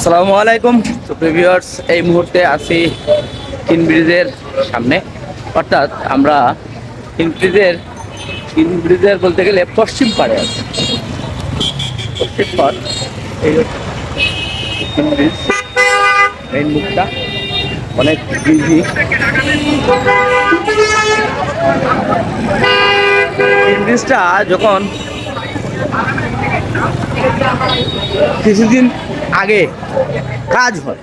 আসসালামু আলাইকুম। তো প্রিভিউয়ার্স এই মুহূর্তে আছি তিন ব্রিজের সামনে। অর্থাৎ আমরা তিন ব্রিজের তিন ব্রিজের বলতে গেলে পশ্চিম পাড়ে আছি। পশ্চিম পাড়, এই তিন ব্রিজ মেইন মুখটা অনেক বিজি তিন ব্রিজটা যখন কিছুদিন আগে কাজ হয়।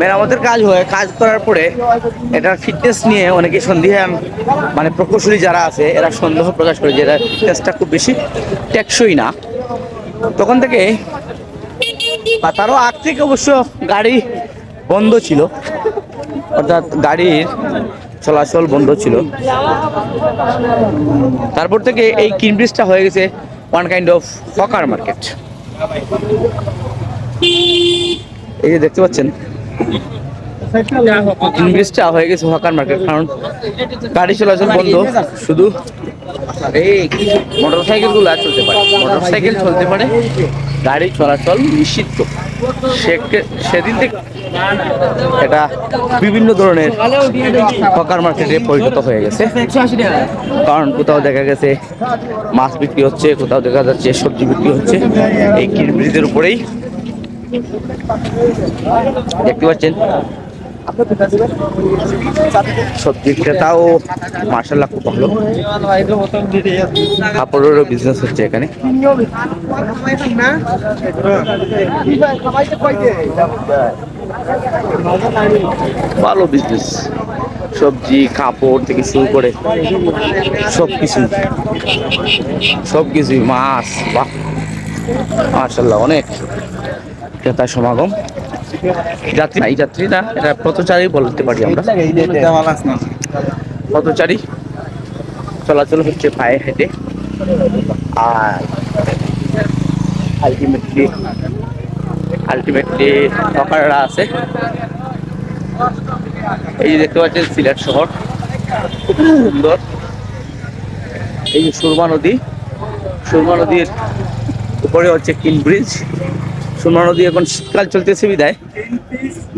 মেরামতের কাজ হয়, কাজ করার পরে এটার ফিটনেস নিয়ে অনেকে সন্দেহান মানে প্রকৌশলী যারা আছে, এরা সন্দেহ প্রকাশ করে যে এটার ফিটনেসটা খুব বেশি টেকসই না। তখন থেকে বা তারও আগ থেকে অবশ্য গাড়ি বন্ধ ছিল। অর্থাৎ গাড়ির চলাচল বন্ধ ছিল। তারপর থেকে এই কিনব্রিজটা হয়ে গেছে one kind of hawker market এই যে দেখতে পাচ্ছেন ব্রিজটা হয়ে গেছে হকার মার্কেট কারণ গাড়ি চলাচল বন্ধ। শুধু এই মোটর সাইকেলগুলো চলতে পারে মোটর সাইকেল চলতে পারে, গাড়ি চলাচল নিষিদ্ধ। সেদিন থেকে এটা বিভিন্ন ধরনের হকার মার্কেটে পরিণত হয়ে গেছে। কারণ কোথাও দেখা গেছে, মাছ বিক্রি হচ্ছে, কোথাও দেখা যাচ্ছে সবজি বিক্রি হচ্ছে, এই কিন ব্রিজের উপরেই দেখতে পাচ্ছেন? সবজি ক্রেতাও মার্শাল্লাহ খুব ভালো। কাপড়েরও বিজনেস হচ্ছে এখানে। ভালো বিজনেস সবজি, কাপড় থেকে শুরু করে সব কিছু সব কিছুই মাছ, বাহ, মার্শাল্লাহ অনেক। ক্রেতার সমাগম। যাত্রী এই যাত্রী না এটা পথচারী বলতে পারি আমরা। পথচারী চলাচল হচ্ছে পায়ে হেঁটে। আর আলটিমেটলি আলটিমেটলি হকাররা আছে। এই যে দেখতে পাচ্ছেন, সিলেট শহর। খুব সুন্দর। এই যে সুরমা নদী। সুরমা নদীর উপরে হচ্ছে কিন ব্রিজ। সুরমা নদী এখন শীতকাল চলতেছে বিদায়।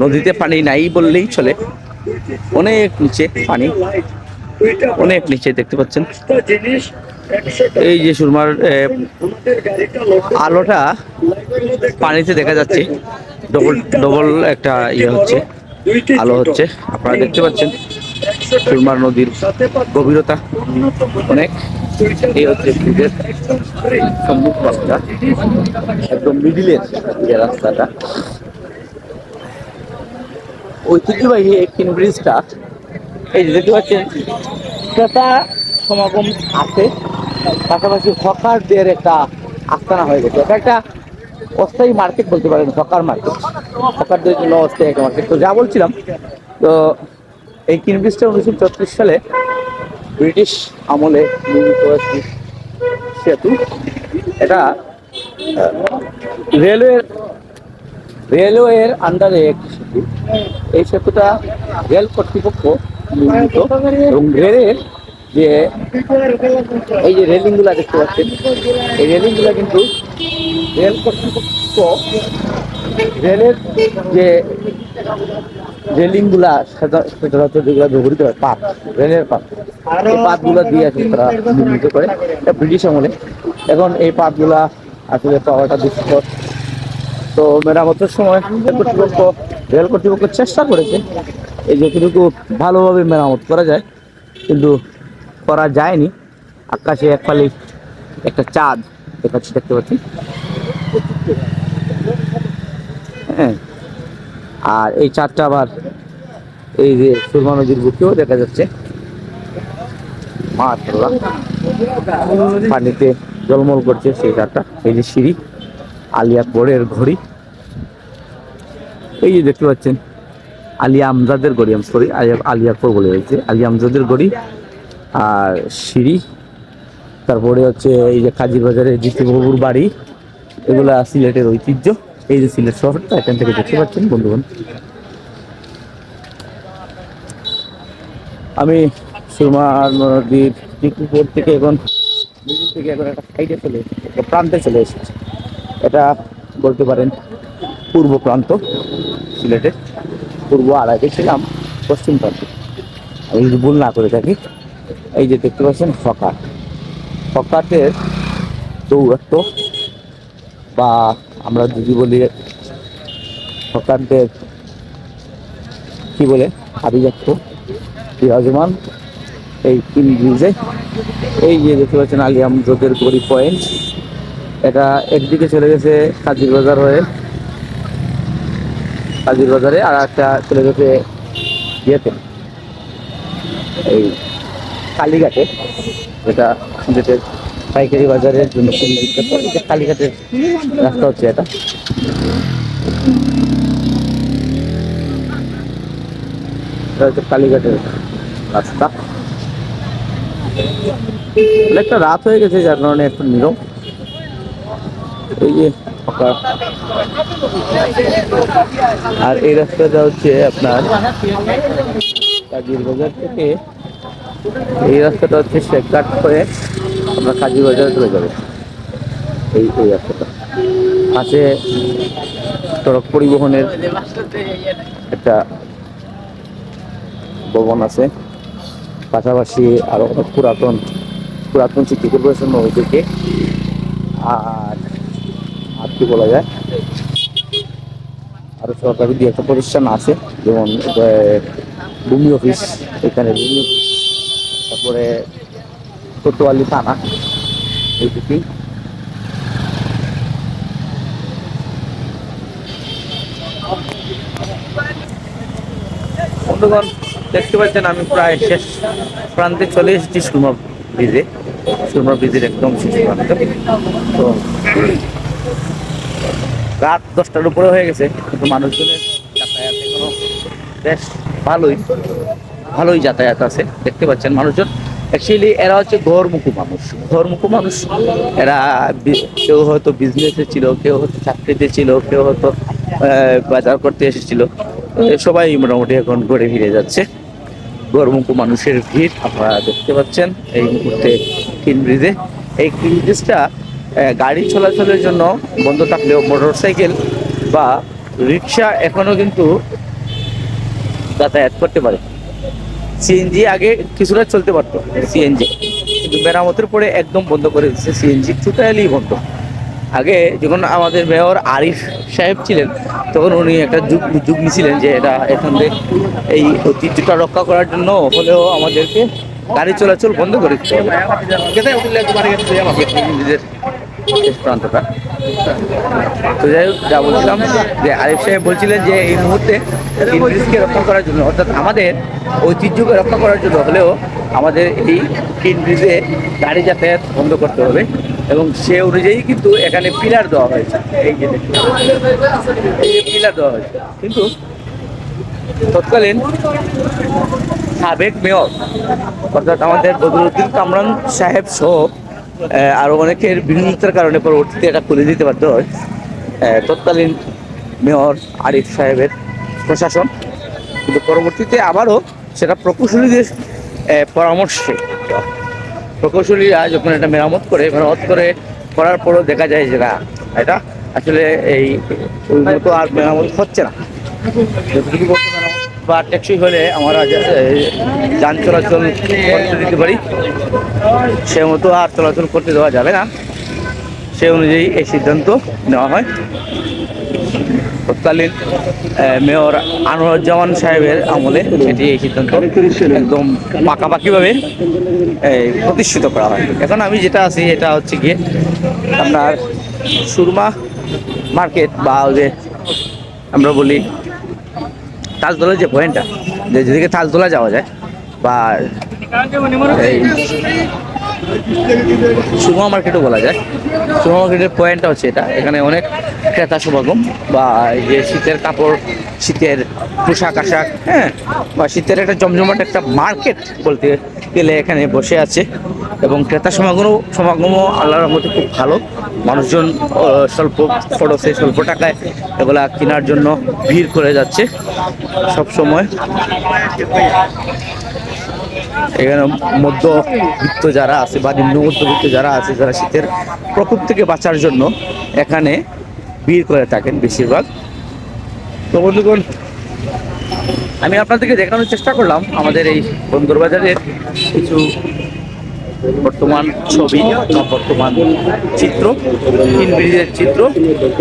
নদীতে পানি নাই বললেই চলে। অনেক নিচে পানি। অনেক নিচে দেখতে পাচ্ছেন। এই যে সুরমার আলোটা পানিতে দেখা যাচ্ছে। ডবল ডবল একটা ইয়ে হচ্ছে। আলো হচ্ছে। আপনারা দেখতে পাচ্ছেন সুরমার নদীর গভীরতা। অনেক। এই হচ্ছে ব্রিজের সম্মুখ একদম মিডিলের যে রাস্তাটা। ঐতিহ্যবাহী এই ব্রিজটা, এই দেখতে পাচ্ছেন, ক্রেতা সমাগম আছে, পাশাপাশি হকারদের একটা আস্তানা হয়ে গেছে। এটা একটা অস্থায়ী মার্কেট বলতে পারেন, হকার মার্কেট হকারদের জন্য অস্থায়ী একটা মার্কেট তো যা বলছিলাম, তো এই কিনব্রিজটা উনিশশো চৌত্রিশ সালে ব্রিটিশ আমলে নির্মিত সেতু। এটা রেলওয়ের রেলওয়ের আন্ডারে একটি সেতু। এই সেতুটা রেল কর্তৃপক্ষ নির্মিত এবং রেলের যে, এই যে রেলিংগুলা দেখতে পাচ্ছেন, এই রেলিংগুলা কিন্তু রেল কর্তৃপক্ষ রেলের যে রেলিংগুলা সাধারণত যেগুলো ব্যবহৃত হয়, পাত, রেলের পাত। এই পাতগুলো দিয়ে আসলে তারা নির্মিত করে। এটা ব্রিটিশ আমলে। এখন এই পাতগুলা আসলে পাওয়াটা দুষ্কর। তো মেরামতের সময় রেল কর্তৃপক্ষ রেল কর্তৃপক্ষ চেষ্টা করেছে এই যতটুকু ভালোভাবে মেরামত করা যায়। কিন্তু করা যায়নি। আকাশে এক ফালি একটা চাঁদ দেখাচ্ছি, দেখতে পাচ্ছি। হ্যাঁ। আর এই চাঁদটা আবার এই যে সুরমা নদীর বুকেও দেখা যাচ্ছে। পানিতে জলমল করছে সেই চারটা। এই যে সিঁড়ি, আলিয়া পরের ঘড়ি। এই যে দেখতে পাচ্ছেন, আলিয়া আমজাদের গড়ি আমি সরি আলিয়াপুর বলে রয়েছে আলিয়া আমজাদের গড়ি আর সিঁড়ি। তারপরে হচ্ছে এই যে কাজীর বাজারে জিতিবাবুর বাড়ি। এগুলা সিলেটের ঐতিহ্য। এই যে সিলেট শহরটা, এখান থেকে দেখতে পাচ্ছেন বন্ধুগণ। আমি সুরমা নদীর ঠিক উপর থেকে এখন মিডিল থেকে এখন একটা সাইডে চলে একটা প্রান্তে চলে এসেছি। এটা বলতে পারেন পূর্ব প্রান্ত সিলেটের পূর্ব আগে ছিলাম পশ্চিম প্রান্তে। আমি যদি ভুল না করে থাকি, এই যে দেখতে পাচ্ছেন হকার হকারদের দৌরাত্ম বা আমরা যদি বলি, হকারদের কি বলে, আভিজাত্য, বিরাজমান এই ব্রিজে এই যে দেখতে পাচ্ছেন, আলিয়াম যোগের গড়ি পয়েন্ট এটা একদিকে চলে গেছে কাজির বাজার হয়ে। কাজির বাজারে আর একটা চলে গেছে ইয়েতে। এই কালীঘাটে, যেটা যেটা পাইকারি বাজারের জন্য খুবই বিখ্যাত কালীঘাটের রাস্তা হচ্ছে এটা। হচ্ছে কালীঘাটের রাস্তা। রাত হয়ে গেছে, যার কারণে একটু নীরব। এই যে আর এই রাস্তাটা হচ্ছে আপনার কাজীর বাজার থেকে। এই রাস্তাটা হচ্ছে শেখঘাট হয়ে আপনার কাজী বাজারে চলে যাবে। এই এই রাস্তাটা। পাশে সড়ক পরিবহনের একটা ভবন আছে। পাশাপাশি আরও অনেক পুরাতন পুরাতন স্মৃতি কর্পোরেশন ওইদিকে আর আর কি বলা যায়। আরও সরকারি দিয়ে একটা প্রতিষ্ঠান আছে, যেমন ভূমি অফিস, এখানে ভূমি অফিস, তারপরে কোতোয়ালি থানা। এইদিকেই বন্ধুগণ, দেখতে পাচ্ছেন আমি প্রায় শেষ প্রান্তে চলে এসেছি সুরমা ব্রিজে। সুরমা ব্রিজের একদম শেষ প্রান্ত। তো, রাত দশটার উপরে হয়ে গেছে, কিন্তু মানুষজনের যাতায়াত এখনও বেশ ভালোই ভালোই যাতায়াত আছে। দেখতে পাচ্ছেন মানুষজন। অ্যাকচুয়ালি এরা হচ্ছে ঘরমুখী মানুষ। ঘরমুখী মানুষ। এরা কেউ হয়তো বিজনেসে ছিল, কেউ হয়তো চাকরিতে ছিল, কেউ হয়তো বাজার করতে এসেছিল। সবাই মোটামুটি এখন ঘুরে ফিরে যাচ্ছে। গরমুখু মানুষের ভিড় আপনারা দেখতে পাচ্ছেন এই মুহূর্তে কিন ব্রিজে এই কিন ব্রিজটা গাড়ি চলাচলের জন্য বন্ধ থাকলেও মোটর সাইকেল বা রিক্সা এখনও কিন্তু যাতায়াত করতে পারে। সিএনজি আগে কিছুটা চলতে পারতো সিএনজি কিন্তু মেরামতের পরে একদম বন্ধ করে দিচ্ছে সিএনজি টোটালি বন্ধ। আগে যখন আমাদের মেয়র আরিফ সাহেব ছিলেন তখন উনি একটা যুগ যুগ নিয়েছিলেন যে এটা এখান থেকে এই ঐতিহ্যটা রক্ষা করার জন্য হলেও আমাদেরকে গাড়ি চলাচল বন্ধ করে দিচ্ছে নিজের প্রান্তটা। তো যাই হোক, যা বলছিলাম যে আরিফ সাহেব বলছিলেন যে এই মুহূর্তে ব্রিজকে রক্ষা করার জন্য, অর্থাৎ আমাদের ঐতিহ্যকে রক্ষা করার জন্য হলেও আমাদের এই কিন ব্রিজে গাড়ি যাতায়াত বন্ধ করতে হবে এবং সে অনুযায়ী কিন্তু এখানে পিলার দেওয়া হয়েছে। এই যে পিলার দেওয়া হয়েছে। কিন্তু তৎকালীন সাবেক মেয়র, অর্থাৎ আমাদের বদরুদ্দিন কামরান সাহেব সহ আরও অনেকের বিরোধিতার কারণে পরবর্তীতে এটা খুলে দিতে বাধ্য হয়। তৎকালীন মেয়র আরিফ সাহেবের প্রশাসন। কিন্তু পরবর্তীতে আবারও সেটা প্রকৌশলীদের পরামর্শে, প্রকৌশলীরা যখন এটা মেরামত করে মেরামত করে করার পরও দেখা যায় যে না, এটা আসলে এই মতো আর মেরামত হচ্ছে না। বা টেকসই হলে আমরা যান চলাচল করতে দিতে পারি। সে মতো আর চলাচল করতে দেওয়া যাবে না। সে অনুযায়ী এই সিদ্ধান্ত নেওয়া হয়। তৎকালীন মেয়র আনোয়ারুজ্জামান সাহেবের আমলে সেটি এই সিদ্ধান্ত একদম পাকাপাকিভাবে প্রতিষ্ঠিত করা হয়। এখন আমি যেটা আছি, এটা হচ্ছে গিয়ে আপনার সুরমা মার্কেট বা যে আমরা বলি তাজদোলার যে পয়েন্টটা যে যেদিকে তোলা যাওয়া যায় বা এই সুরমা মার্কেটও বলা যায়। সুরমা মার্কেটের পয়েন্টটা হচ্ছে এটা। এখানে অনেক ক্রেতা সমাগম বা যে শীতের কাপড়, শীতের পোশাক আশাক হ্যাঁ বা শীতের একটা জমজমাট একটা মার্কেট বলতে গেলে এখানে বসে আছে। এবং ক্রেতা সমাগমও সমাগমও আল্লাহর মধ্যে খুব ভালো। মানুষজন স্বল্প খরচে, স্বল্প টাকায় এগুলা কেনার জন্য ভিড় করে যাচ্ছে সব সময় এখানে মধ্যবিত্ত যারা আছে বা নিম্ন মধ্যবিত্ত যারা আছে, যারা শীতের প্রকোপ থেকে বাঁচার জন্য এখানে ভিড় করে থাকেন বেশিরভাগ। তো বন্ধুগণ, আমি আপনাদেরকে দেখানোর চেষ্টা করলাম আমাদের এই বন্দরবাজারের কিছু বর্তমান ছবি বা বর্তমান চিত্র তিন ব্রিজের চিত্র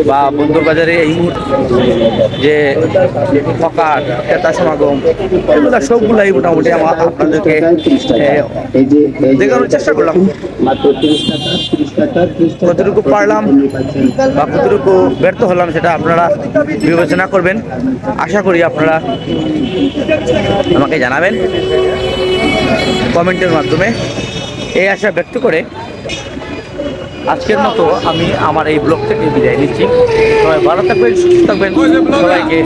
বা বন্দরবাজারে এই যে হকার ক্রেতা সমাগম, এগুলো সবগুলাই মোটামুটি আমার আপনাদেরকে দেখানোর চেষ্টা করলাম। কতটুকু পারলাম বা কতটুকু ব্যর্থ হলাম সেটা আপনারা বিবেচনা করবেন। আশা করি আপনারা আমাকে জানাবেন। কমেন্টের মাধ্যমে এই আশা ব্যক্ত করে আজকের মতো আমি আমার এই ব্লগ থেকে বিদায় নিচ্ছি। সবাই ভালো থাকবেন, সুস্থ থাকবেন। সবাইকে